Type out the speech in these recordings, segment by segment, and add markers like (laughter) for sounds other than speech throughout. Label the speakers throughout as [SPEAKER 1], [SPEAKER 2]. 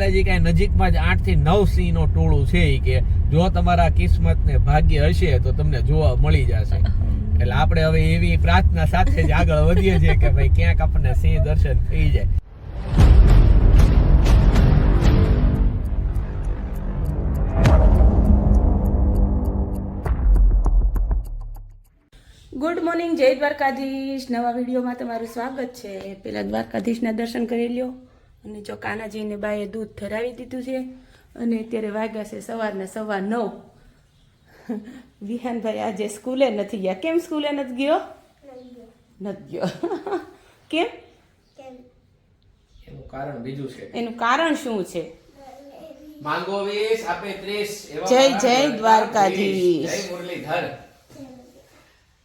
[SPEAKER 1] બાલાજી કાંઈ નજીકમાં જ આઠથી નવ સિંહ ટોળું છે એ કે જો તમારા કિસ્મત ને ભાગ્ય હશે તો તમને જોવા મળી જશે. એટલે આપણે હવે એવી પ્રાર્થના સાથે જ આગળ વધીએ છીએ કે ભાઈ ક્યાંક આપણને સિંહ દર્શન થઈ જાય.
[SPEAKER 2] ગુડ મોર્નિંગ જય દ્વારકાધીશ. નવા વિડીયોમાં તમારું સ્વાગત છે. પેલા દ્વારકાધીશના દર્શન કરી લ્યો. અને જો કાનાજીને બાએ દૂધ ધરાવી દીધું છે અને અત્યારે વાગ્યા છે સવારના સવા નવ. વિહાનભાઈ આજે સ્કૂલે નથી ગયા. કેમ સ્કૂલે નથી ગયો? નથી ગયો. કેમ?
[SPEAKER 1] એનું કારણ બીજું છે.
[SPEAKER 2] એનું કારણ શું છે?
[SPEAKER 1] માંગો વીસ આપે ત્રીસ એવા
[SPEAKER 2] જય જય
[SPEAKER 1] દ્વારકાધીશ.
[SPEAKER 2] દ્વારકાધીશ.
[SPEAKER 1] જય મુરલીધર.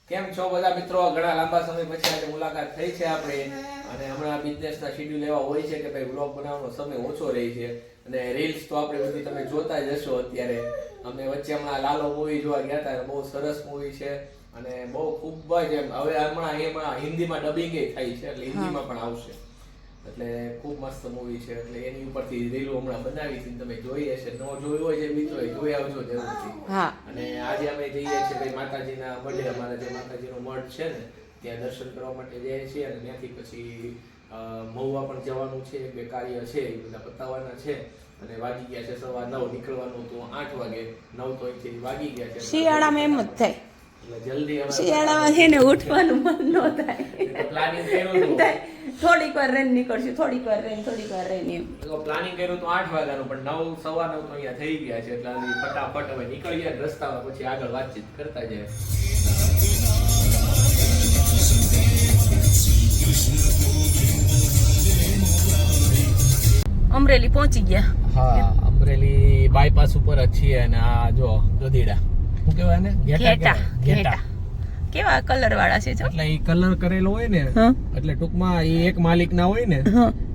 [SPEAKER 1] કેમ છો બધા મિત્રો? ઘણા લાંબા સમય પછી આજે મુલાકાત થઈ છે આપણે. અને હમણાં બિઝનેસના શેડ્યુલ એવા હોય છે કે ભાઈ વ્લોગ બનાવવાનો સમય ઓછો રહે છે. અને રીલ્સ તો આપણે બધી તમે જોતા જ હશો અત્યારે. અમે વચ્ચે હમણાં લાલો મૂવી જોવા ગયા હતા બહુ સરસ મૂવી છે. અને બહુ ખૂબ જ એમ હવે હમણાં એમાં હિન્દીમાં ડબિંગ થાય છે એટલે હિન્દીમાં પણ આવશે. એટલે ખૂબ મસ્ત મૂવી છે. એટલે એની ઉપરથી રીલો હમણાં બનાવી છે તમે જોઈ હશે. ન જોયું હોય જે મિત્રો એ જોઈ આવજો જરૂરથી. અને આજે અમે જઈએ છીએ માતાજીના બર્થડે અમારા જે માતાજીનો મઠ છે ને ત્યાં દર્શન કરવા માટે જાય છે અને ત્યાંથી પછી મહુવા પણ જવાનું છે બે કાર્ય છે એ બધા પતાવવાના છે અને વાગી ગયા છે સવા નવ નીકળવાનું હતું આઠ વાગે. નવ તો અહીંથી વાગી ગયા છે.
[SPEAKER 2] શિયાળામાં એમ જ થાય.
[SPEAKER 1] જલ્દી
[SPEAKER 2] શિયાળામાં છે ને ઉઠવાનું મન ન થાય.
[SPEAKER 1] પ્લાનિંગ કર્યું.
[SPEAKER 2] થોડીક વાર રહીને નીકળશું થોડીક વાર રેન થોડીક વાર એમ.
[SPEAKER 1] પ્લાનિંગ કર્યું તો આઠ વાગ્યાનું પણ નવ સવા નવ તો અહીંયા થઈ ગયા છે એટલે ફટાફટ હવે નીકળી ગયા રસ્તામાં પછી આગળ વાતચીત કરતા જાય.
[SPEAKER 2] અમરેલી પહોંચી ગયા.
[SPEAKER 1] હા અમરેલી બાયપાસ ઉપર જ છીએ અને આ જો ગધીડા. શું કહેવાય ને
[SPEAKER 2] ઘેટા ઘેટા કેવા કલર વાળા છે જો?
[SPEAKER 1] એટલે એ કલર કરેલો હોય ને એટલે ટૂંકમાં એ એક માલિક ના હોય ને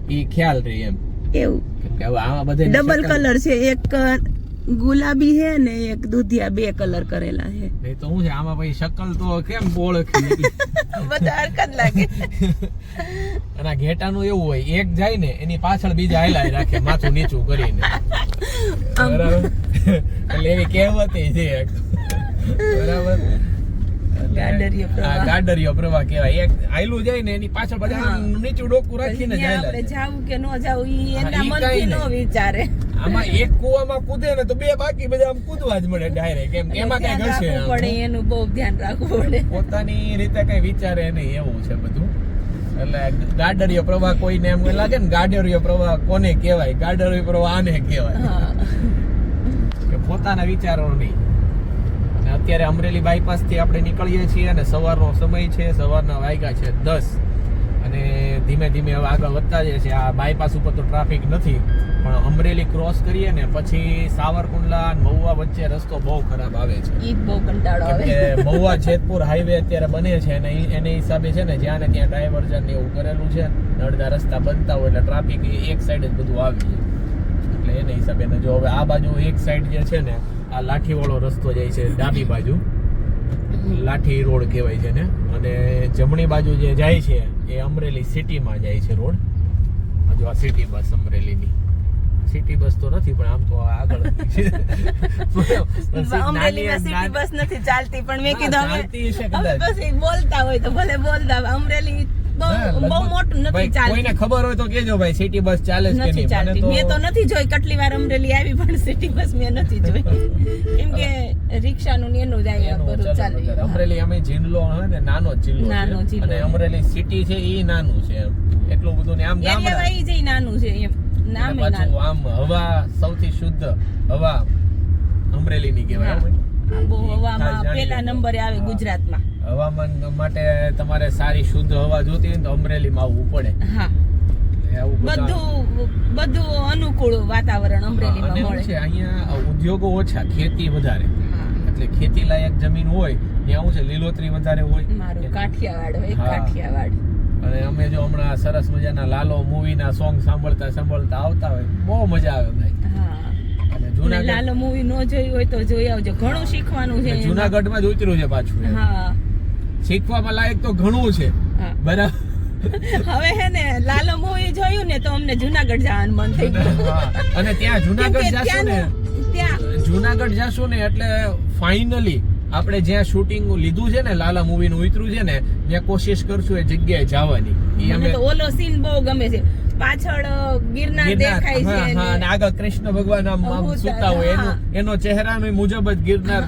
[SPEAKER 1] એ ખ્યાલ રહે એમ.
[SPEAKER 2] એવું.
[SPEAKER 1] કે હવે આમાં બધે
[SPEAKER 2] ડબલ કલર છે એક ગુલાબી છે ને એક દૂધિયા બે કલર કરેલા છે
[SPEAKER 1] એ તો હું છે આમાં પછી શકલ તો કેમ ઓળખી (laughs)
[SPEAKER 2] બધા હરકત લાગે.
[SPEAKER 1] અને આ ઘેટાનું એવું હોય એક જાય ને એની પાછળ બીજા હાલ્યા રાખે માથું નીચું કરીને. બરાબર? એટલે એવી કહેવત છે એક. બરાબર?
[SPEAKER 2] ગાડરિયો પ્રવાહ.
[SPEAKER 1] આ ગાડરિયો પ્રવાહ કહેવાય. એક આયલું જાય ને એની પાછળ બધા નીચું ડોકું રાખીને જાય
[SPEAKER 2] આપણે જાવું કે ન જાવું ઈ એના મનથી ન વિચારે.
[SPEAKER 1] આમાં એક કુવામાં કૂદે ને તો બે બાકી બધા આમ કૂદવા જ મળે ડાયરેક્ટ એમ એમાં કઈ
[SPEAKER 2] ધ્યાન પડે એનું બહુ ધ્યાન રાખવું પડે.
[SPEAKER 1] પોતાની રીતે કઈ વિચારે નહીં એવું છે બધું. એટલે ગાડરિયો પ્રવાહ કોઈને એમ લાગે ને ગાડરિયો પ્રવાહ કોને કહેવાય? ગાડરિયો પ્રવાહ આને કહેવાય. કે પોતાના વિચારો નહીં. અત્યારે અમરેલી બાયપાસથી આપણે નીકળીએ છીએ અને સવારનો સમય છે સવારના વાગ્યા છે દસ. અને ધીમે ધીમે હવે આગળ વધતા જાય છે. આ બાયપાસ ઉપર તો ટ્રાફિક નથી પણ અમરેલી ક્રોસ કરીએ ને પછી સાવરકુંડલા અને મહુવા વચ્ચે રસ્તો બહુ ખરાબ આવે છે.
[SPEAKER 2] ઈ બહુ કંટાળો આવે.
[SPEAKER 1] મહુવા જેતપુર હાઈવે અત્યારે બને છે અને એને હિસાબે છે ને જ્યાં ને ત્યાં ડાયવર્ઝન ને એવું કરેલું છે. અડધા રસ્તા બનતા હોય એટલે ટ્રાફિક એક સાઈડ જ બધું આવી જાય. એટલે એને હિસાબે જો હવે આ બાજુ એક સાઈડ જે છે ને આ લાઠીવાળો રસ્તો જાય છે ડાબી બાજુ. લાઠી રોડ કહેવાય છે ને અને જમણી બાજુ જે જાય છે એ અમરેલી સિટીમાં જાય છે રોડ. હજુ આ સિટી બસ અમરેલીની. સિટી બસ તો નથી પણ આમ તો આગળ
[SPEAKER 2] અમરેલીમાં સિટી બસ નથી ચાલતી પણ મેં કીધું. બસ બોલતા હોય તો ભલે બોલતા. અમરેલી બહુ મોટું નથી
[SPEAKER 1] ભાઈ, કોઈને ખબર હોય તો કેજો ભાઈ સિટી બસ ચાલે છે કે
[SPEAKER 2] નથી
[SPEAKER 1] નહીં?
[SPEAKER 2] ચાલતી. મેં તો નથી જોઈ કેટલી વાર અમરેલી આવી પણ સિટી બસ મેં નથી જોઈ. (laughs) કેમ કે રિક્ષાનું ને એનું જ અહીંયા
[SPEAKER 1] એનું ચાલે અમરેલી અમે જિલ્લો હે ને નાનો જિલ્લો
[SPEAKER 2] નાનો જિલ્લો.
[SPEAKER 1] અને અમરેલી સિટી છે ઈ નાનું છે એટલું બધું ને આમ
[SPEAKER 2] એરિયા
[SPEAKER 1] ગામડા.
[SPEAKER 2] વાઇઝ ય નાનું છે એમ. નામ
[SPEAKER 1] નાનું. આમ હવા સૌથી શુદ્ધ હવા અમરેલી ની કહેવાય
[SPEAKER 2] બહુ હવામાં
[SPEAKER 1] પહેલા
[SPEAKER 2] નંબરે આવે ગુજરાતમાં.
[SPEAKER 1] હવામાન માટે તમારે સારી શુદ્ધ હવા જોતી હોય તો અમરેલીમાં આવવું પડે.
[SPEAKER 2] હા.
[SPEAKER 1] બધા-
[SPEAKER 2] અનુકૂળ વાતાવરણ અમરેલીમાં મળે.
[SPEAKER 1] છે અહીંયા ઉદ્યોગો ઓછા ખેતી વધારે. એટલે ખેતી લાયક જમીન હોય ત્યાં શું છે લીલોતરી વધારે હોય.
[SPEAKER 2] મારું કાઠિયાવાડ હોય કાઠિયાવાડ.
[SPEAKER 1] અને અમે જો હમણાં સરસ મજાના લાલો મૂવીના સોંગ સાંભળતા સાંભળતા આવતા હોય બહુ મજા આવે ભાઈ. અને જુનાગઢ
[SPEAKER 2] લાલો મૂવી નો જોઈ હોય તો જોઈ આવજો. ઘણું શીખવાનું છે જુનાગઢ
[SPEAKER 1] જુનાગઢમાં જ ઉતર્યું છે પાછું
[SPEAKER 2] હા.
[SPEAKER 1] શીખવામાં લાયક તો ઘણું છે. બરાબર.
[SPEAKER 2] હવે હે ને લાલો મૂવી જોયું ને તો અમને જુનાગઢ જવાનું મન થઈ ગયું.
[SPEAKER 1] અને ત્યાં જુનાગઢ
[SPEAKER 2] કે
[SPEAKER 1] ને
[SPEAKER 2] ત્યાં
[SPEAKER 1] જુનાગઢ જાશો ને એટલે ફાઇનલી આપણે જ્યાં શૂટિંગ લીધું છે ને લાલા મૂવી નું ઉતર્યું છે ને ત્યાં કોશિશ કરશું એ જગ્યાએ જવાની.
[SPEAKER 2] ઓલો સીન બહુ ગમે છે. પાછળ ગિરનાર દેખાય છે
[SPEAKER 1] હા અને આગળ કૃષ્ણ ભગવાન આમ સુતા હોય. એનો એનો ચહેરાનો મુજબ જ ગિરનાર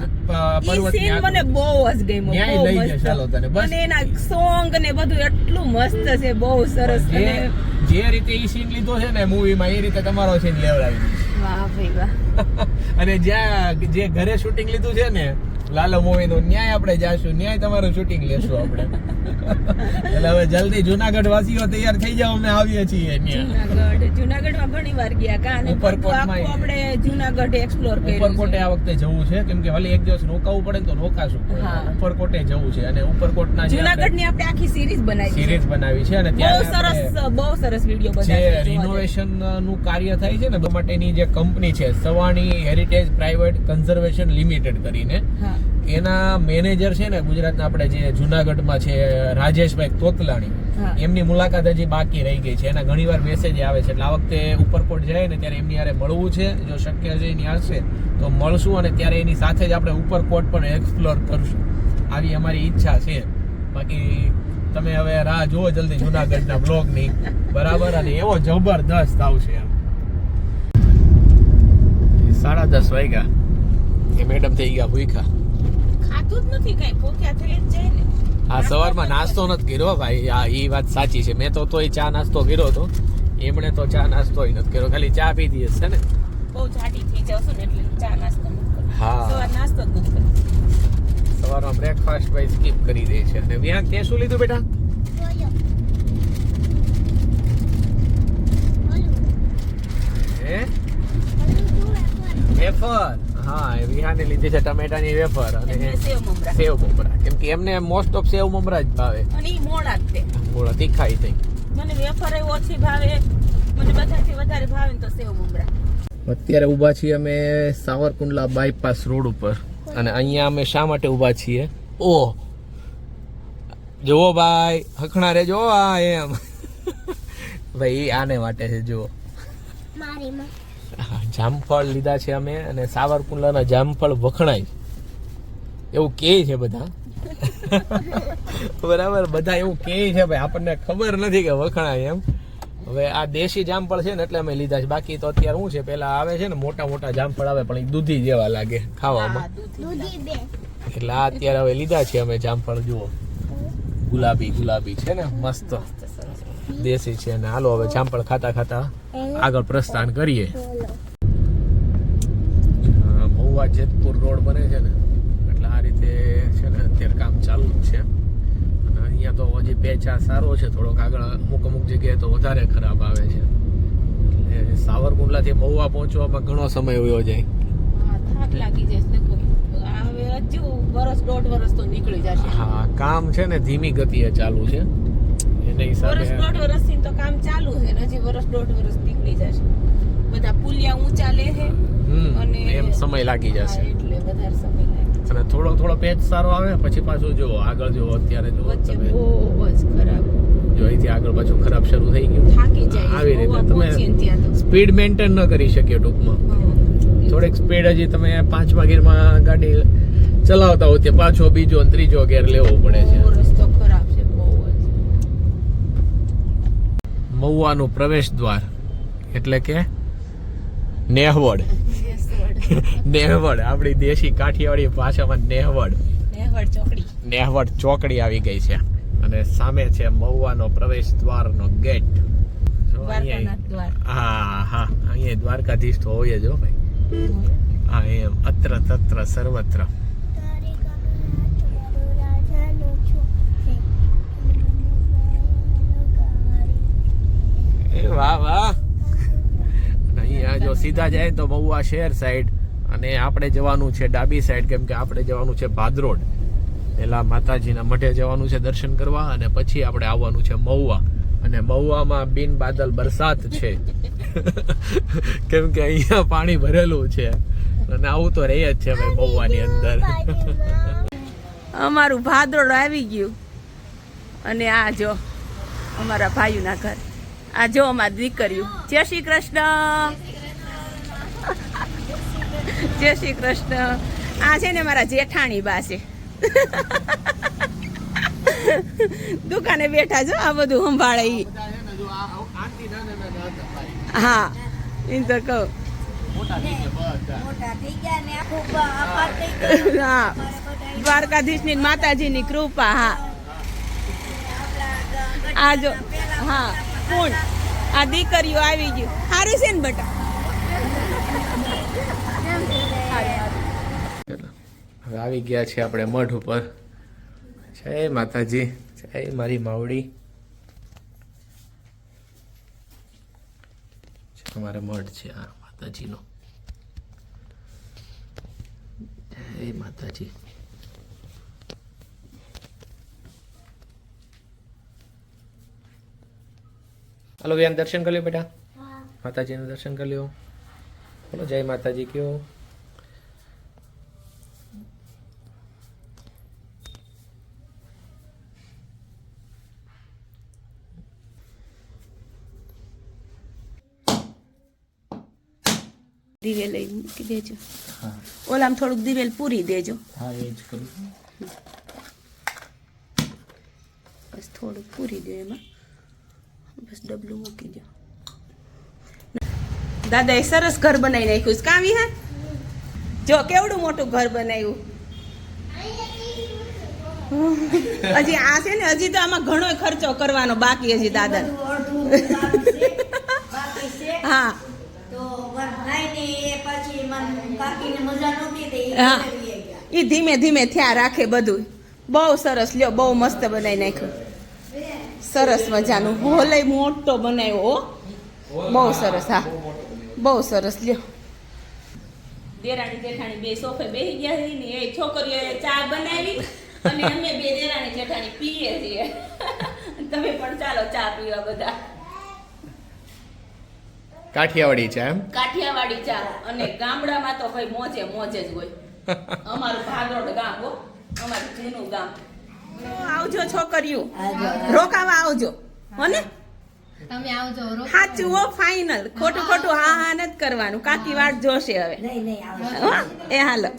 [SPEAKER 2] પર્વતની મને બહુ જ ગમ્યો
[SPEAKER 1] ન્યાય લઈ
[SPEAKER 2] જશે
[SPEAKER 1] ચાલો તને, બસ.
[SPEAKER 2] અને એના સોંગ ને બધું એટલું મસ્ત છે બહુ સરસ.
[SPEAKER 1] છે
[SPEAKER 2] અને
[SPEAKER 1] જે રીતે ઈ સીન લીધો છે ને મૂવીમાં એ રીતે તમારો સીન લેવડાવી
[SPEAKER 2] વાહ ભાઈ વાહ. (laughs)
[SPEAKER 1] અને જ્યાં જે ઘરે શૂટિંગ લીધું છે ને લાલો મૂવી નું ન્યાય આપણે જાશું. ન્યાય તમારું શૂટિંગ લેશું આપણે. એટલે હવે જલ્દી જુનાગઢ વાસીઓ તૈયાર થઈ જાવ અમે આવીએ છીએ
[SPEAKER 2] જુનાગઢ જુનાગઢમાં ઘણી વાર ગયા કા? અને
[SPEAKER 1] ઉપરકોટમાં
[SPEAKER 2] આપણે જુનાગઢ એક્સપ્લોર કર્યું
[SPEAKER 1] ઉપરકોટે આ વખતે જવું છે. કેમ કે વળી એક દિવસ રોકાવું પડે તો રોકાશું. ઉપરકોટે જવું છે. અને ઉપરકોટના
[SPEAKER 2] જુનાગઢની આપણે આખી સિરીઝ બનાવી છે.
[SPEAKER 1] સિરીઝ બનાવી છે અને
[SPEAKER 2] બહુ
[SPEAKER 1] ત્યાં
[SPEAKER 2] સરસ બહુ સરસ વિડિયો બનાવ્યો
[SPEAKER 1] છે રિનોવેશનનું કાર્ય થાય છે ને માટેની જે કંપની છે Savani heritage private conservation limited કરીને
[SPEAKER 2] હા.
[SPEAKER 1] એના મેનેજર છે ને ગુજરાતના આપણે જે જુનાગઢમાં છે રાજેશભાઈ તોતલાણી એમની મુલાકાત હજી બાકી રહી ગઈ છે. એના ઘણીવાર મેસેજ આવે છે. એટલે આ વખતે ઉપરકોટ જાય ને ત્યારે એમની યારે મળવું છે. જો શક્ય છે એની હશે તો મળશું અને ત્યારે એની સાથે જ આપણે ઉપરકોટ પણ એક્સપ્લોર કરશું. આવી અમારી ઈચ્છા છે. બાકી તમે હવે રાહ જુઓ જલ્દી જુનાગઢના બ્લોગની બરાબર? અને એવો જબરદસ્ત આવશે એમ. સાડા દસ વાગ્યા. એ મેડમ થઈ ગયા ભૂખા
[SPEAKER 2] નથી કઈ ભૂખ્યા થઈ જ જાય ને.
[SPEAKER 1] આ સવારમાં નાસ્તો નથી કર્યો ભાઈ. આ એ વાત સાચી છે. મેં તો તોય ચા નાસ્તો કર્યો હતો. એમણે તો ચા નાસ્તો નથી કર્યો. ખાલી ચા પીધી હશે ને.
[SPEAKER 2] બહુ જાડી થઈ જશો ને એટલે ચા નાસ્તો
[SPEAKER 1] હા.
[SPEAKER 2] સવાર નાસ્તો જ નથી
[SPEAKER 1] સવારમાં બ્રેકફાસ્ટ ભાઈ સ્કીપ કરી દે છે. અને ત્યાં તે શું લીધું બેટા? હે? વેફર. હા એ વિહાને લીધી છે ટમેટાની વેફર અને
[SPEAKER 2] સેવ મમરા.
[SPEAKER 1] સેવ મમરા. કેમ કે એમને મોસ્ટ ઓફ સેવ મમરા જ ભાવે.
[SPEAKER 2] અને ઈ મોડા જ તે
[SPEAKER 1] મોળા તીખાઈ થઈ
[SPEAKER 2] મને વેફર ઓછી ભાવે મને બધાથી વધારે ભાવે તો સેવ મમરા.
[SPEAKER 1] અત્યારે ઊભા છીએ અમે સાવરકુંડલા બાયપાસ રોડ ઉપર. અને અહીંયા અમે શા માટે ઊભા છીએ? ઓ! જુઓ ભાઈ હખણા રે જો આ એમ. (laughs) ભાઈ આને માટે છે જુઓ. હા, જામફળ લીધા છે અમે અને સાવરકુંડલાના જામફળ વખણાય એવું કહે છે બધા? બરાબર, બધા એવું કહે છે ભાઈ, આપણને ખબર નથી કે વખણાય એમ. હવે આ દેશી જામફળ છે ને એટલે અમે લીધા છે. બાકી તો અત્યારે શું છે પેલા આવે છે ને, મોટા મોટા જામફળ આવે, પણ એ દૂધી જેવા લાગે ખાવામાં. એટલે આ અત્યારે હવે લીધા છે અમે જામફળ, જુઓ. ગુલાબી ગુલાબી છે ને, મસ્ત. દેશી છે ને. હાલો, હવે જામફળ ખાતા ખાતા આગળ પ્રસ્થાન કરીએ. મહુવા જેતપુર રોડ બને છે ને એટલે આ રીતે છે ને અત્યારે કામ ચાલુ જ છે. અને અહીંયા તો હજી પેચા સારો છે થોડોક આગળ અમુક અમુક જગ્યાએ તો વધારે ખરાબ આવે છે. એટલે સાવરકુંડલાથી મહુવા પહોંચવામાં ઘણો સમય વયો જાય.
[SPEAKER 2] થાક લાગી જશે હવે હજુ વરસ દોઢ વરસ તો નીકળી જશે.
[SPEAKER 1] હા કામ છે ને ધીમી ગતિએ ચાલુ છે. એને
[SPEAKER 2] વર્ષ દોઢ વર્ષથી તો કામ ચાલુ છે હજી વર્ષ દોઢ વર્ષ નીકળી જશે. બધા પુલિયા ઊંચા લે છે અને
[SPEAKER 1] એમ સમય લાગી જશે.
[SPEAKER 2] એટલે વધારે સમય લાગે.
[SPEAKER 1] અને થોડો થોડો પેચ સારો આવે પછી પાછું જો આગળ જો અત્યારે જો તમે.
[SPEAKER 2] બહુ જ ખરાબ.
[SPEAKER 1] જો અહીંથી આગળ પાછું ખરાબ શરૂ થઈ ગયું
[SPEAKER 2] થાકી જાય
[SPEAKER 1] આવી રીતે તમે
[SPEAKER 2] ત્યાં
[SPEAKER 1] સ્પીડ મેન્ટેન ન કરી શકીએ ટૂંકમાં. થોડેક સ્પીડ હજી તમે પાંચમા ગેરમાં ગાડી ચલાવતા હો તે પાછો બીજો અને ત્રીજો ગેર લેવો પડે છે
[SPEAKER 2] બહુ રસ્તો ખરાબ છે બહુ જ
[SPEAKER 1] મહુવાનું પ્રવેશ દ્વાર. એટલે કે નેહવડ. નેહવડ. આપણી દેશી કાઠિયાવાડી ભાષામાં નેહવડ.
[SPEAKER 2] નેહવડ ચોકડી.
[SPEAKER 1] નેહવડ ચોકડી આવી ગઈ છે. અને સામે છે મહુવાનો પ્રવેશ દ્વારનો ગેટ. હા હા. અહીંયા દ્વારકાધીશ તો હોય જ હો ભાઈ. હા એમ અત્ર તત્ર સર્વત્ર. એ વાહ વાહ. અહીંયા જો સીધા જાય તો મહુવા શહેર સાઈડ અને આપણે જવાનું છે ડાબી સાઈડ કેમ કે આપણે જવાનું છે ભાદરોડ પેલા માતાજીના મઢે જવાનું છે દર્શન કરવા અને પછી આપણે આવવાનું છે મહુવા. અને મહુવામાં બિન બાદલ બરસાત છે. (laughs) કેમ કે અહીંયા પાણી ભરેલું છે. અને આવું તો રહે જ છે ભાઈ મહુવાની અંદર.
[SPEAKER 2] અમારું ભાદરોડ આવી ગયું. અને આ જો અમારા ભાઈના ઘર. આ જો અમારી દીકરીઓ. જય શ્રી કૃષ્ણ. જય શ્રી કૃષ્ણ. આ છે ને મારા જેઠાણી છે. દુકાને બેઠા છો આ બધું સંભાળે હા એ તો કહું.
[SPEAKER 3] ને.
[SPEAKER 2] હા
[SPEAKER 3] અમારે બધાય
[SPEAKER 2] દ્વારકાધીશની ને કૃપા, હા. આ જો, હા. કોણ આ દીકરીઓ આવી ગયું. સારું છે ને બટા?
[SPEAKER 1] હવે આવી ગયા છે આપણે મઢ ઉપર. જય માતાજી, જય મારી માવડી. અમારે મઢ છે આ માતાજીનો. જય માતાજી. હાલો વ્યાન દર્શન કરી લ્યો બેટા. માતાજીનું દર્શન કરી લ્યો. બોલો જય માતાજી કયો.
[SPEAKER 2] દિવેલ લઈ મૂકી દેજો.
[SPEAKER 1] હા.
[SPEAKER 2] ઓલામાં થોડુંક દિવેલ પૂરી દેજો.
[SPEAKER 1] હા એ જ કરું
[SPEAKER 2] બસ થોડુંક પૂરી દો એમાં. બસ ડબલું મૂકી દો. દાદા એ સરસ ઘર બનાવી નાખ્યું. છે કાવી હે? જો કેવડું મોટું ઘર બનાવ્યું? હજી આ છે ને હજી તો આમાં ઘણો ખર્ચો કરવાનો બાકી હજી દાદા. હા.
[SPEAKER 3] એ
[SPEAKER 2] ધીમે ધીમે થયા રાખે બધું બહુ સરસ લ્યો બહુ મસ્ત બનાવી નાખ્યું. સરસ મજાનું. હોલે મોટો બનાવ્યો બહુ સરસ હા. બહુ સરસ લ્યો. દેરાણી જેઠાણી બે સોફે બેસી ગયા છે ને એ છોકરીઓએ ચા બનાવી અને અમે બે દેરાણી જેઠાણી પીએ છીએ. (laughs) તમે પણ ચાલો ચા પીવા બધા.
[SPEAKER 1] કાઠિયાવાડી ચા એમ?
[SPEAKER 2] કાઠિયાવાડી ચા. અને ગામડામાં તો ભાઈ મોજે મોજે જ હોય. (laughs) અમારું ભાગોળ ગામ હો. અમારું જૂનું ગામ. આવજો છોકરીઓ. રોકાવા આવજો. હોને?
[SPEAKER 4] તમે આવજો
[SPEAKER 2] સાચું હો ફાઇનલ ખોટું ખોટું હા હા નથી કરવાનું. કાકી વાત જોશે હવે.
[SPEAKER 3] નહીં નહીં આવજો.
[SPEAKER 2] હો? એ હાલો.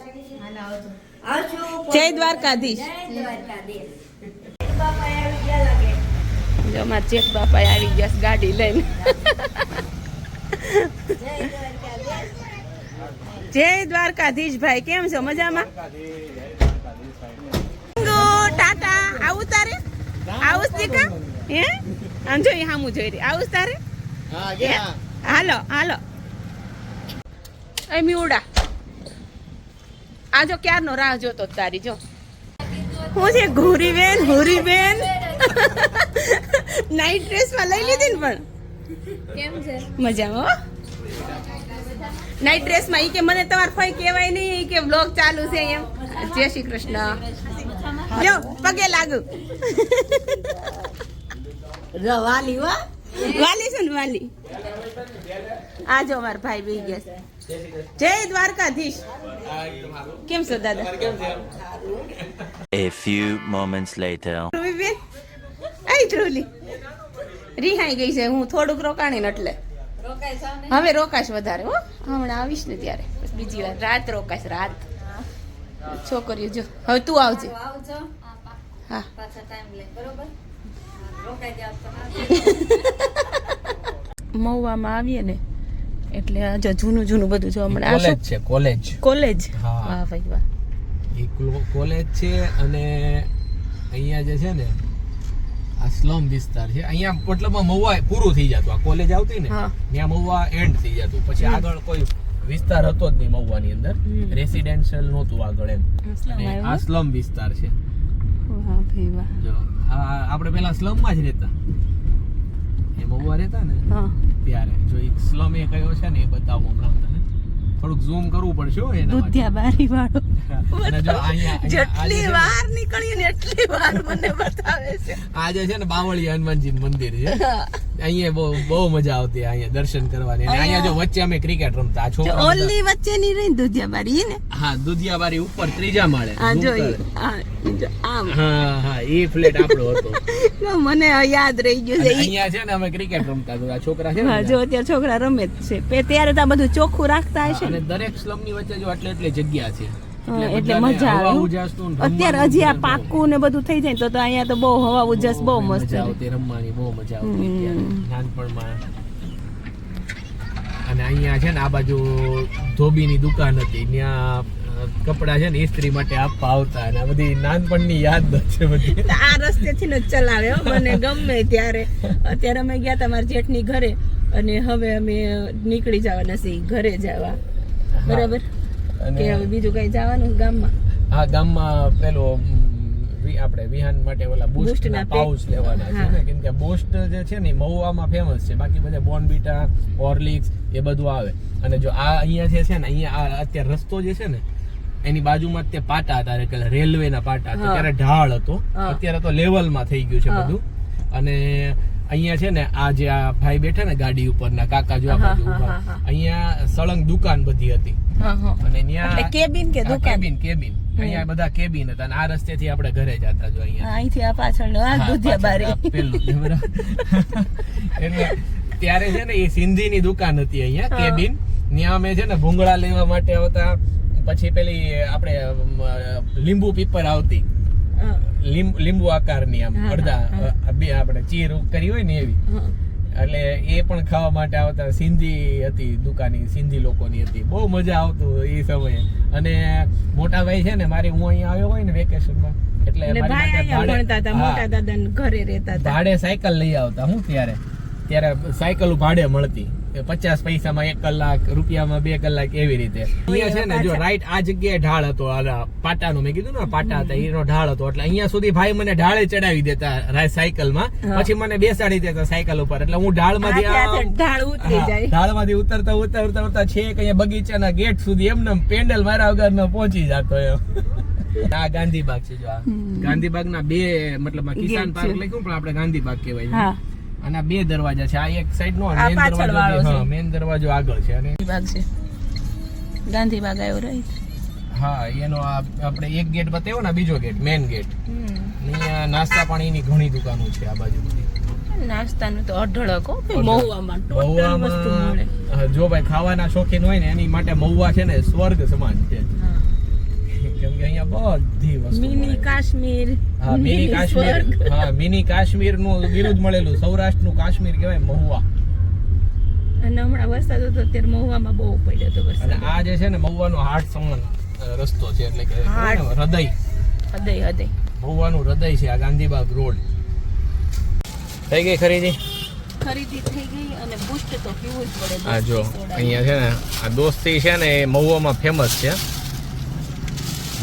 [SPEAKER 4] હાલ આવજો.
[SPEAKER 3] આવજો.
[SPEAKER 2] જય દ્વારકાધીશ.
[SPEAKER 3] જય દ્વારકાધીશ. બાપા આવી ગયા
[SPEAKER 2] જો અમારા જેઠ બાપા આવી ગયા ગાડી લઈને.
[SPEAKER 3] જય દ્વારકાધીશ.
[SPEAKER 2] ભાઈ કેમ છો? મજામાં? ટાટા આવું તારે? આવું જ હે? આમ જોઈ હામું જોઈ રહી. આવું તારે? હે? હાલો હાલો. એ મીવડા આ જો ક્યારનો રાહ જોતો જ તારી જો. હું છે ઘોરી બેન ઘોરી બેન. નાઈટ ડ્રેસમાં લઈ લીધી ને પણ?
[SPEAKER 4] કેમ છે?
[SPEAKER 2] મજામાં હો. નાઈટ ડ્રેસમાં ઈ કે મને તમાર ફઈ કહેવાય નહીં કે બ્લોગ ચાલુ છે એમ. જય શ્રી કૃષ્ણ. જો પગે લાગુ.
[SPEAKER 3] રવાલી વા
[SPEAKER 2] વાલી છે ને વાલી. આ જો મારા ભાઈ બે ગયા છે. જય દ્વારકાધીશ. કેમ છો દાદા?
[SPEAKER 5] A few moments later.
[SPEAKER 2] બેન? આઈ ધ્રુવલી રિહાઈ ગઈ છે હું થોડુંક રોકાણી ને એટલે.
[SPEAKER 4] રોકાય છો ને?
[SPEAKER 2] હવે રોકાશ વધારે હો. હમણાં આવીશ ને ત્યારે. બીજી વાર. રાત રોકાશ રાત. છોકરીઓ જો હવે તું
[SPEAKER 4] આવજે.
[SPEAKER 2] હા.
[SPEAKER 4] પાછા ટાઈમ લે બરોબર? રોકાઈ જાવ તમે (laughs)
[SPEAKER 2] મહુવામાં આવીએ ને એટલે આ જો જૂનું જૂનું બધું જો હમણાં આ
[SPEAKER 1] કોલેજ છે કોલેજ.
[SPEAKER 2] કોલેજ?
[SPEAKER 1] હા.
[SPEAKER 2] વાહ ભાઈ વાહ.
[SPEAKER 1] એક કોલેજ છે અને અહીંયા જે છે ને આ સ્લમ વિસ્તાર છે. અહીંયા મતલબમાં મહુવા પૂરું થઈ જતું. આ કોલેજ આવતી ને ત્યાં મહુવા એન્ડ થઈ જતું. પછી આગળ કોઈ વિસ્તાર હતો જ નહીં મહુવાની અંદર. રેસિડેન્શિયલ નહોતું આગળ એમ. અને આ સ્લમ વિસ્તાર છે. જો આપણે પેલા સ્લમમાં જ રહેતા. એ મહુવા રહેતા ને? ત્યારે. જો એક સ્લમ એ કયો છે ને એ બતાવો હમણાં થોડુંક ઝૂમ કરવું પડશે હો એના
[SPEAKER 2] દુધિયા બારી વાળો. જેટલી
[SPEAKER 1] ને-
[SPEAKER 2] વાર નીકળી ને એટલી વાર મને બતાવે છે.
[SPEAKER 1] આજે છે ને બાવળી હનુમાનજી મંદિર છે. અહીંયા બહુ બહુ મજા આવતી અહીંયા દર્શન કરવાની. અહીંયા જો વચ્ચે અમે ક્રિકેટ રમતા. આ છોકરા
[SPEAKER 2] ઓલી વચ્ચે ની રહી દુધિયા બારી ને?
[SPEAKER 1] હા દુધિયા બારી ઉપર ત્રીજા માળે.
[SPEAKER 2] આ જો આમ.
[SPEAKER 1] હા હા એ ફ્લેટ આપણો હતો.
[SPEAKER 2] મને યાદ રહી ગયું છે.
[SPEAKER 1] અહીંયા છે ને અમે ક્રિકેટ રમતા હતા. આ છોકરા છે ને
[SPEAKER 2] હા જો અત્યારે છોકરા રમે જ છે. ત્યારે તો બધું ચોખ્ખું રાખતા હશે
[SPEAKER 1] અને
[SPEAKER 2] ને
[SPEAKER 1] દરેક સ્લમની વચ્ચે જો આટલે એટલે જગ્યા છે.
[SPEAKER 2] એટલે મજા આવે
[SPEAKER 1] ને
[SPEAKER 2] અત્યારે હજી આ પાકું ને બધું થઈ જાય તો તો અહીંયા તો બહુ હવા ઉજાસ બહુ મસ્ત
[SPEAKER 1] આવતી રમવાની બહુ મજા આવતી નાનપણમાં. અને અહીંયા છે ને આ બાજુ ધોબીની દુકાન હતી ત્યાં કપડા છે ને ઇસ્ત્રી માટે આપવા આવતા અને બધી નાનપણની યાદ છે બધી.
[SPEAKER 2] આ રસ્તેથી જ ચલાવે હો મને ગમે ત્યારે. અત્યારે અમે ગયા હતા મારા જેઠની ઘરે અને હવે અમે નીકળી જવાના છે ઘરે જવા. બરાબર? કે હવે બીજું કઈ જવાનું ગામમાં?
[SPEAKER 1] હા ગામમાં પેલો આપણે વિહાન માટે ઓલા બૂસ્ટ ના પાઉચ લેવાના છે ને. કેમ કે બૂસ્ટ જે છે ને મહુવામાં ફેમસ છે. બાકી બધા બોર્નવીટા હોર્લિક્સ એ બધું આવે. અને જો આ અહીંયા જે છે ને અહીંયા આ અત્યારે રસ્તો જે છે ને એની બાજુમાં તે પાટા હતા એટલે રેલવેના પાટા હતા. ત્યારે ઢાળ હતો. અત્યારે તો લેવલમાં થઈ ગયું છે બધું. અને અહીંયા છે ને આ જે આ ભાઈ બેઠા ને ગાડી ઉપરના કાકા જો. અહીંયા સળંગ દુકાન બધી હતી. અને ત્યાં
[SPEAKER 2] કેબિન કે દુકાન?
[SPEAKER 1] કેબિન કેબિન અહીંયા બધા કેબિન હતા અને આ રસ્તેથી આપણે ઘરે જતા જો અહીંયા.
[SPEAKER 2] અહીંથી આ પાછળ આ દુધિયા બારી
[SPEAKER 1] પેલું એટલે ત્યારે છે ને એ સિંધીની દુકાન હતી અહીંયા કેબિન ત્યાં અમે છે ને ભૂંગળા લેવા માટે આવતા. પછી પેલી આપણે લીંબુ પીપર આવતી. લીંબ- આકારની આમ અડધા બે આપણે ચીર કરી હોય ને એવી. એટલે એ પણ ખાવા માટે આવતા સિંધી હતી દુકાની સિંધી લોકોની હતી. બહુ મજા આવતું એ સમયે. અને મોટા ભાઈ છે ને મારી હું અહીંયા આવ્યો હોય ને વેકેશનમાં એટલે ભાડે સાયકલ લઈ આવતા હું ત્યારે. ત્યારે સાયકલ ભાડે મળતી. પચાસ પૈસામાં એક કલાક રૂપિયામાં બે કલાક એવી રીતે. અહીંયા છે ને જો રાઈટ આ જગ્યાએ ઢાળ હતો પાટા પાટાનો મેં કીધું ને પાટા હતા એનો ઢાળ હતો. એટલે અહીંયા સુધી ભાઈ મને ઢાળે ચડાવી દેતા સાયકલ સાયકલમાં. પછી મને બેસાડી દેતા સાયકલ ઉપર. એટલે હું ઢાળમાંથી ઢાળમાંથી ઉતરતા ઉતરતા ઉતરતા છેક અહીંયા બગીચાના ગેટ સુધી એમને પેન્ડલ મારા વગર પહોંચી જતો એમ. આ ગાંધીબાગ છે જો આ. ગાંધીબાગ ના બે મતલબ કિસાન પાર્ક લખ્યું પણ આપણે ગાંધીબાગ કહેવાય. અને બે દરવાજા છે. આ એક સાઈડ નો મેન દરવાજો
[SPEAKER 2] છે.
[SPEAKER 1] હા મેન દરવાજો આગળ છે. અને
[SPEAKER 2] ભાગ છે. ગાંધીબાગ આવ્યો રાઈટ
[SPEAKER 1] હા એનો આપણે એક ગેટ બતાવ્યો ને બીજો ગેટ મેન ગેટ. અહીંયા નાસ્તા પાણીની ઘણી દુકાનો છે આ બાજુ
[SPEAKER 2] નાસ્તાનું તો અઢળક. મહુવામાં ટોટલ વસ્તુ મળે.
[SPEAKER 1] જો ભાઈ ખાવાના શોખીન હોય ને એની માટે મહુવા છે ને સ્વર્ગ સમાન છે. કેમ કે અહીંયા બધી વસ્તુ
[SPEAKER 2] મિની કાશ્મીર.
[SPEAKER 1] હા મિની કાશ્મીર. હા મિની કાશ્મીરનું બિરુદ મળેલું. સૌરાષ્ટ્રનું કાશ્મીર કહેવાય મહુવા.
[SPEAKER 2] અને હમણાં વરસાદ હતો ત્યારે મહુવામાં બહુ પડ્યો હતો
[SPEAKER 1] અને આ જે છે ને મહુવાનો હાર્ટ સમાન રસ્તો છે એટલે કે. હૃદય.
[SPEAKER 2] હૃદય હૃદય.
[SPEAKER 1] મહુવાનું હૃદય છે આ ગાંધીબાગ રોડ. થઈ ગઈ ખરીદી?
[SPEAKER 2] ખરીદી થઈ ગઈ અને બુસ્ટ તો પીવું જ પડે
[SPEAKER 1] આ જો અહીંયા છે ને આ દોસ્તી છે ને એ મહુવામાં ફેમસ છે.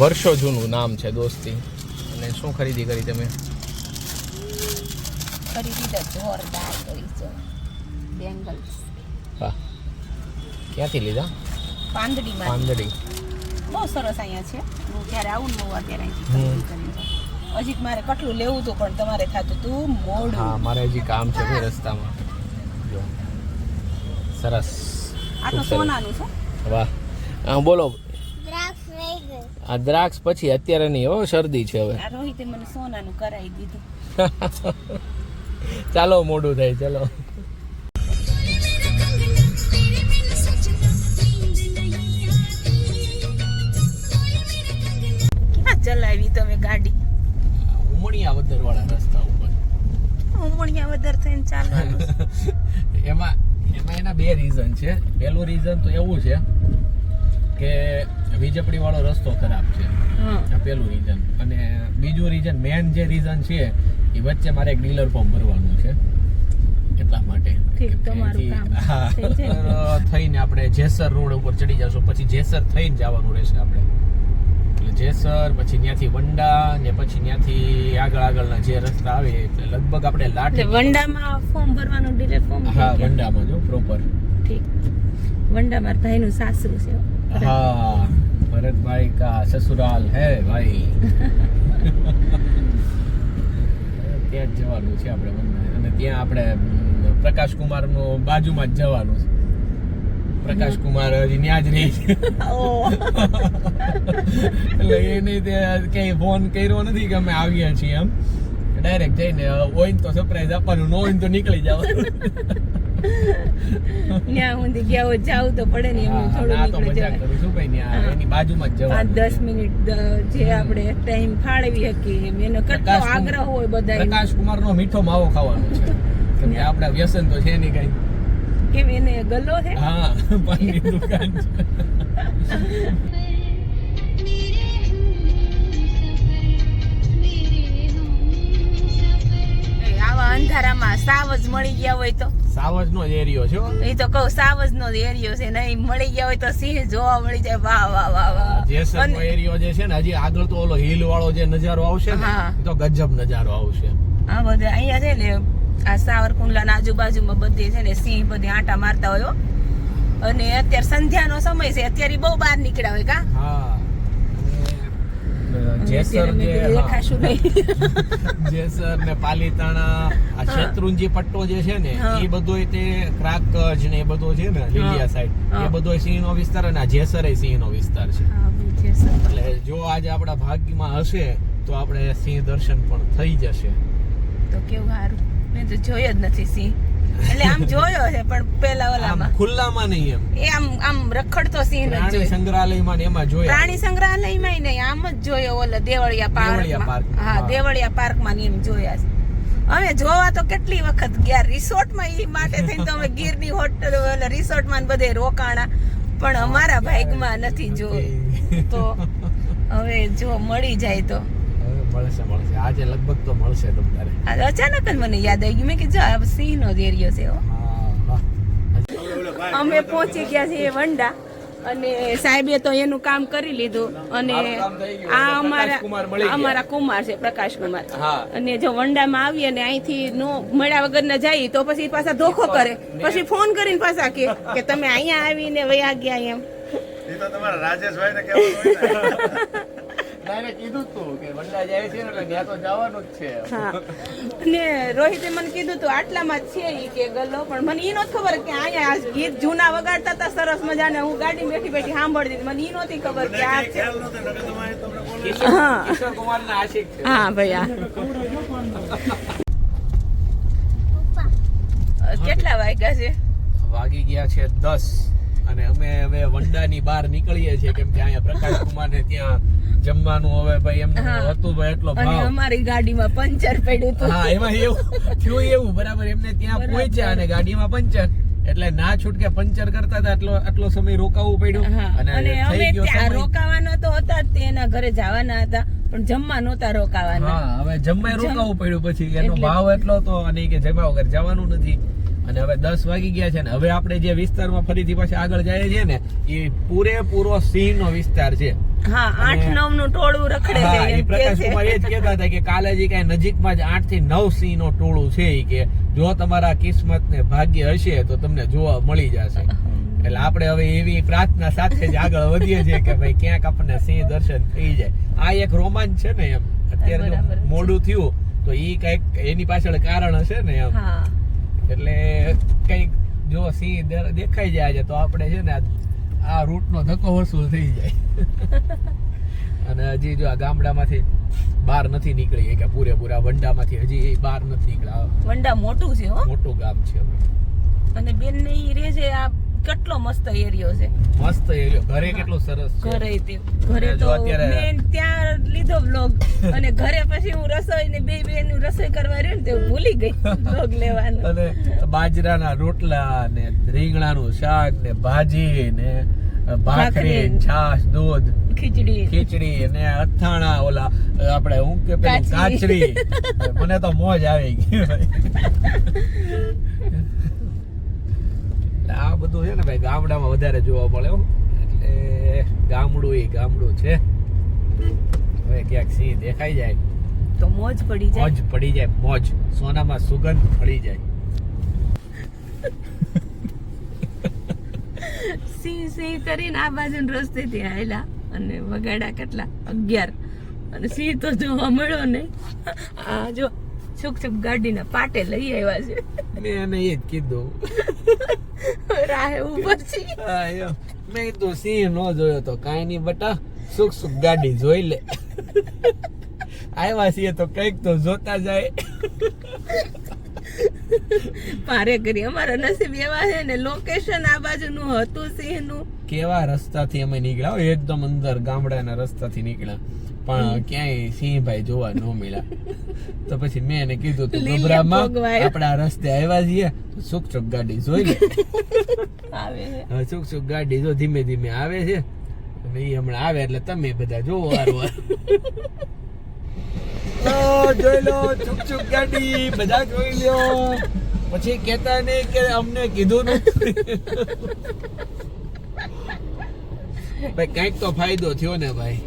[SPEAKER 1] વર્ષો જૂનું નામ છે દોસ્તી. અને શું ખરીદી કરી તમે?
[SPEAKER 2] ખરીદી તો જોરદાર કરી છે. બેંગલ્સ.
[SPEAKER 1] વાહ. ક્યાંથી લીધા?
[SPEAKER 2] પાંદડીમાં
[SPEAKER 1] પાંદડી.
[SPEAKER 2] બહુ સરસ અહીંયા છે. હું ક્યારે આવું ને અત્યારે ત્યારે અહીંથી. હજી મારે કટલું લેવું હતું પણ તમારે થતું તું મોડું.
[SPEAKER 1] હા મારે હજી કામ છે રસ્તામાં. જો. સરસ.
[SPEAKER 2] આ તો. સોનાનું છે.
[SPEAKER 1] વાહ. બોલો. આ દ્રાક્ષ પછી અત્યારે નહીં હો શરદી છે હવે.
[SPEAKER 2] રોહિતે મને સોનાનું કરાવી દીધું. (laughs)
[SPEAKER 1] ચાલો મોડું થાય ચાલો.
[SPEAKER 2] ચલાવી તમે ગાડી?
[SPEAKER 1] ઉમણિયા વદર વાળા રસ્તા ઉપર.
[SPEAKER 2] ઉમણિયા વદર થઈને ચાલવાનું. (laughs)
[SPEAKER 1] એમાં એમાં એના બે રીઝન છે. પહેલું રીઝન તો એવું છે કે વીજપડી વાળો રસ્તો ખરાબ છે. આ પેલું રીઝન અને બીજું રીઝન મેન જે રીઝન છે એ વચ્ચે મારે એક ડીલર ફોર્મ ભરવાનું છે. એટલા માટે. (laughs) થઈને આપણે જેસર રોડ ઉપર ચડી જશું પછી જેસર થઈને જવાનું રહેશે આપણે. એટલે જેસર પછી ત્યાંથી વંડા ને પછી ત્યાંથી આગળ આગળના જે રસ્તા આવે એટલે લગભગ આપણે
[SPEAKER 2] એટલે વંડામાં ફોર્મ ભરવાનું ડીલે ફોર્મ
[SPEAKER 1] હા વંડામાં જો પ્રોપર
[SPEAKER 2] ઠીક. વંડા મારા ભાઈનું સાસરું છે
[SPEAKER 1] હા. ભરતભાઈ કા સસુરાલ હે ભાઈ? ત્યાં જ જવાનું છે આપણે અને ત્યાં આપણે પ્રકાશ કુમારનું બાજુમાં જ જવાનું છે. પ્રકાશ કુમાર હજી ત્યાં જ રહે છે. એટલે એને ત્યાં કઈ ફોન કર્યો નથી કે અમે આવ્યા છીએ એમ. ડાયરેક્ટ જઈને હોય તો સરપ્રાઈઝ આપવાનું, ન હોય તો નીકળી જવાનું.
[SPEAKER 2] ત્યાં હું ગયા હોય જાવું તો પડે ને એમનું
[SPEAKER 1] હા,
[SPEAKER 2] થોડું નીકળે જવાય.
[SPEAKER 1] કરું છું ભાઈ ત્યાં એની બાજુમાં જ
[SPEAKER 2] પાંચ દસ મિનિટ જે આપણે ટાઈમ ફાળવી શકીએ એમ. એનો કેટલો આગ્રહ હોય બધા
[SPEAKER 1] પ્રકાશ કુમાર નો મીઠો માવો ખાવાનો છે. કેમ કે આપણે વ્યસન તો છે નહીં કઈ.
[SPEAKER 2] કેમ એને ગલો છે?
[SPEAKER 1] હા પાનની દુકાન (laughs)
[SPEAKER 2] અંધારામાં સાવજ મળી ગયા હોય તો.
[SPEAKER 1] સાવજ નો એરિયો છે
[SPEAKER 2] એ તો કહું સાવજ નો એરિયો છે. નહીં મળી ગયા હોય તો સિંહ જોવા મળી જાય. વાહ વાહ વાહ વાહ.
[SPEAKER 1] જેસર નો એરિયો જે છે ને હજી આગળ તો ઓલો હિલ વાળો જે નજારો આવશે ને. એ તો ગજબ નજારો આવશે.
[SPEAKER 2] આ બધા અહીંયા છે ને આ સાવરકુંડલા ના આજુબાજુમાં બધે છે ને સિંહ બધી આંટા મારતા હોય અને અત્યારે સંધ્યાનો સમય છે. અત્યારે બહુ બહાર નીકળ્યા હોય કા?
[SPEAKER 1] હા. જેસર જે
[SPEAKER 2] કીધું
[SPEAKER 1] હા.
[SPEAKER 2] દેખાશું નહીં. (laughs)
[SPEAKER 1] જેસર ને પાલીતાણા આ શેત્રુંજી પટ્ટો જે છે ને એ બધો તે ક્રાકજ ને એ બધો છે ને લીલિયા સાઈડ એ બધો સિંહ નો વિસ્તાર અને આ જેસર એ સિંહ નો વિસ્તાર છે. એટલે જો આજે આપણા ભાગ્યમાં હશે તો આપણે સિંહ દર્શન પણ થઈ જશે.
[SPEAKER 2] તો કેવું સારું મેં તો જોયો જ નથી સિંહ. એટલે આમ જોયો છે પણ પેલા ઓલામાં.
[SPEAKER 1] ખુલ્લામાં નહીં એમ.
[SPEAKER 2] એ આમ આમ રખડતો સિંહ
[SPEAKER 1] પ્રાણી. સંગ્રહાલયમાં ને એમાં જોયો.
[SPEAKER 2] પ્રાણી સંગ્રહાલયમાં નહીં આમ જ જોયો ઓલો દેવળિયા પાર્ક
[SPEAKER 1] પાર્ક,
[SPEAKER 2] હા. દેવળિયા પાર્કમાં ને એમ જોયા છે. અમે જોવા તો કેટલી વખત ગયા. રિસોર્ટમાં ઈ માટે થઈને તો અમે ગીરની હોટલ ઓલે રિસોર્ટમાં માં બધે રોકાણા. પણ અમારા ભાગમાં નથી જો તો હવે જો મળી જાય તો.
[SPEAKER 1] મળશે મળશે. આજે લગભગ તો મળશે તમારે
[SPEAKER 2] અચાનક જ મને યાદ આવી ગયું. મેં કીધું જો આ સિંહનો જ એરિયો છે અમે પહોંચી ગયા છીએ વંડા અને સાહેબે તો એનું કામ કરી લીધું અને. આ અમારા. અમારા કુમાર છે પ્રકાશ કુમાર. અને જો વંડામાં આવીએ ને અહીંથી નો મળ્યા વગર ના જઈએ તો પછી પાછા ધોખો કરે. પછી ફોન કરીને પાછા કે કે તમે અહીંયા આવીને વયા ગયા એમ.
[SPEAKER 6] તમારા રાજેશભાઈ ને હોય ને
[SPEAKER 1] ના એને કીધું જ તું કે વંડા જાય છે ને એટલે ત્યાં તો જવાનું જ છે.
[SPEAKER 2] હા. અને રોહિતે મને કીધું તું આટલામાં જ છે ઈ કે ગલો પણ મને ઈ નહોતી ખબર કે અહીંયા ગીત જૂના વગાડતા હતા સરસ મજાને. હું ગાડી બેઠી બેઠી સાંભળતી મને ઈ નહોતી ખબર કે આ છે. હા. ભૈયા. કેટલા વાગ્યા છે?
[SPEAKER 1] વાગી ગયા છે દસ. અને અમે હવે વંડાની બહાર નીકળીએ છીએ કેમ કે અહીંયા પ્રકાશ કુમાર ને ત્યાં જમવાનું હવે ભાઈ
[SPEAKER 2] એમ
[SPEAKER 1] હતું ભાઈ એટલો
[SPEAKER 2] અને
[SPEAKER 1] ભાવ.
[SPEAKER 2] અમારી ગાડીમાં પંચર પડ્યું હતું.
[SPEAKER 1] હા એમાં એવું થયું એવું બરાબર એમને ત્યાં પહોંચ્યા અને ગાડીમાં પંચર. એટલે ના છૂટકે પંચર કરતા હતા આટલો આટલો સમય રોકાવું પડ્યું. અને
[SPEAKER 2] અમે ત્યાં રોકાવાના તો હતા જ એના ઘરે જવાના હતા પણ જમવા નહોતા રોકાવાના.
[SPEAKER 1] હા હવે
[SPEAKER 2] જમવા
[SPEAKER 1] રોકાવું પડ્યું પછી એનો ભાવ એટલો તો અને કે જમવા વગર જવાનું નથી. અને હવે દસ વાગી ગયા છે ને હવે આપણે જે વિસ્તારમાં ફરીથી પાછા આગળ જઈએ છીએ ને એ પૂરેપૂરો સિંહ નો વિસ્તાર છે.
[SPEAKER 2] હા આઠ નવનું ટોળું રખડે છે
[SPEAKER 1] હા, એ
[SPEAKER 2] એમ કે
[SPEAKER 1] પ્રકાશ કુમાર એ જ કહેતા હતા કે કાલે જે કઈ નજીકમાં જ આઠથી નવ સિંહ નો ટોળું છે ઈ કે જો તમારા કિસ્મત ને ભાગ્ય હશે તો તમને જોવા મળી જશે. એટલે આપણે હવે એવી પ્રાર્થના સાથે જ આગળ વધીએ છીએ કે ભાઈ ક્યાંક આપણને સિંહ દર્શન થઈ જાય. આ એક રોમાંચ છે ને એમ. અત્યારે. મોડું થયું તો ઈ કંઈક એની પાછળ કારણ હશે ને એમ. એટલે કંઈક જો સિંહ દેખાઈ જાય છે તો આપણે છે ને આ- રૂટનો રૂટ નો ધક્કો વસૂલ થઈ જાય. (laughs) અને હજી જો આ ગામડામાંથી બહાર નથી નીકળી કે પૂરેપૂરા વંડામાંથી હજી બહાર નથી નીકળ્યા.
[SPEAKER 2] વંડા મોટું છે હો.
[SPEAKER 1] મોટું ગામ છે.
[SPEAKER 2] અને બેન ને ઈ રે છે આ કેટલો મસ્ત એરિયો છે.
[SPEAKER 1] મસ્ત એરિયો. ઘરે કેટલો સરસ છે.
[SPEAKER 2] ઘરે તે. ઘરે તો મેં ત્યાં લીધો બ્લોગ અને ઘરે પછી હું રસોઈ ને બે બે નું રસોઈ કરવા રહ્યું ને તે ભૂલી ગઈ બ્લોગ લેવાનું.
[SPEAKER 1] અને બાજરાના રોટલા ને રીંગણાનું શાક ને ભાજી ને ભાખરી. છાશ દૂધ
[SPEAKER 2] ખીચડી.
[SPEAKER 1] ખીચડી ને અથાણા ઓલા આપણે હું કે પેલું.
[SPEAKER 2] કાચરી.
[SPEAKER 1] મને તો મોજ આવી ગઈ. (laughs) એટલે આ બધું છે ને ભાઈ ગામડામાં વધારે જોવા મળે. એટલે ગામડું એ ગામડું છે. હવે ક્યાંક સિંહ દેખાઈ જાય.
[SPEAKER 2] તો મોજ પડી જાય.
[SPEAKER 1] મોજ પડી જાય. મોજ. સોનામાં સુગંધ પડી જાય.
[SPEAKER 2] સિંહ સિંહ કરીને આ બાજુ રસ્તેથી આવેલા અને વગાડ્યા કેટલા? અગિયાર. અને સિંહ તો જોવા મળ્યો નહીં. આ જો છુક છુક ગાડીના પાટે લઈ આવ્યા છે.
[SPEAKER 1] મેં એને એ જ કીધું.
[SPEAKER 2] રાહે ઉપર
[SPEAKER 1] એમ. મેં કીધું સિંહ નો જોયો તો કાંઈ નહીં બટા સુખ સુખ ગાડી જોઈ લે. આવ્યા છીએ તો કંઈક તો જોતા જાય.
[SPEAKER 2] પારે કરી. અમારા નસીબ એવા છે ને લોકેશન આ બાજુનું હતું સિંહનું.
[SPEAKER 1] કેવા રસ્તાથી અમે નીકળ્યા? એકદમ અંદર ગામડાના રસ્તાથી નીકળ્યા. પણ ક્યાંય સિંહભાઈ જોવા ન મળ્યા. તો પછી મેં એને કીધું તું ગભરામાં આપણા રસ્તે આવ્યા છીએ તો સુખ સુખ ગાડી જોઈ લે. સુખ સુખ ગાડી જો ધીમે ધીમે આવે છે અને એ હમણાં આવે એટલે તમે બધા જોવો વારવાર જોઈ લો ચુક ચુક ગાડી બધા જોઈ લ્યો. પછી કેતા નહીં કે અમને કીધું નથી. ભાઈ કંઈક તો ફાયદો થયો ને ભાઈ.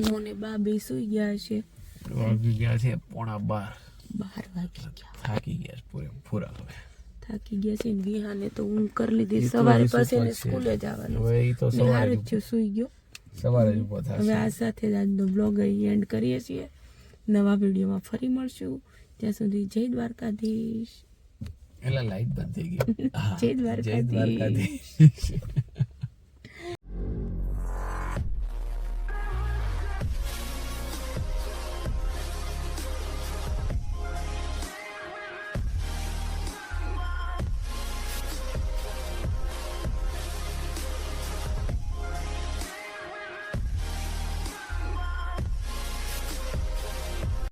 [SPEAKER 2] આનો ને બા બે સુઈ ગયા છે.
[SPEAKER 1] વાગી ગયા છે પોણા બાર.
[SPEAKER 2] બાર વાગી ગયા.
[SPEAKER 1] થાકી ગયા છે પૂરે પૂરા હવે.
[SPEAKER 2] થાકી ગયા છે ને વિહાને તો ઊંઘ કરી લીધી. સવારે
[SPEAKER 1] જ છે.
[SPEAKER 2] સ્કૂલે જવાનું
[SPEAKER 1] હવે એ તો સવારે જ
[SPEAKER 2] સુઈ ગયો.
[SPEAKER 1] સવારે જ ઊભો
[SPEAKER 2] હવે આ સાથે જ આજનો બ્લોગ અહીં એન્ડ કરીએ છીએ. નવા વિડીયોમાં ફરી મળશું. ત્યાં સુધી જય દ્વારકાધીશ.
[SPEAKER 1] એટલે લાઈટ બંધ થઈ ગઈ. (laughs)
[SPEAKER 2] જય.
[SPEAKER 1] દ્વારકાધીશ. (laughs)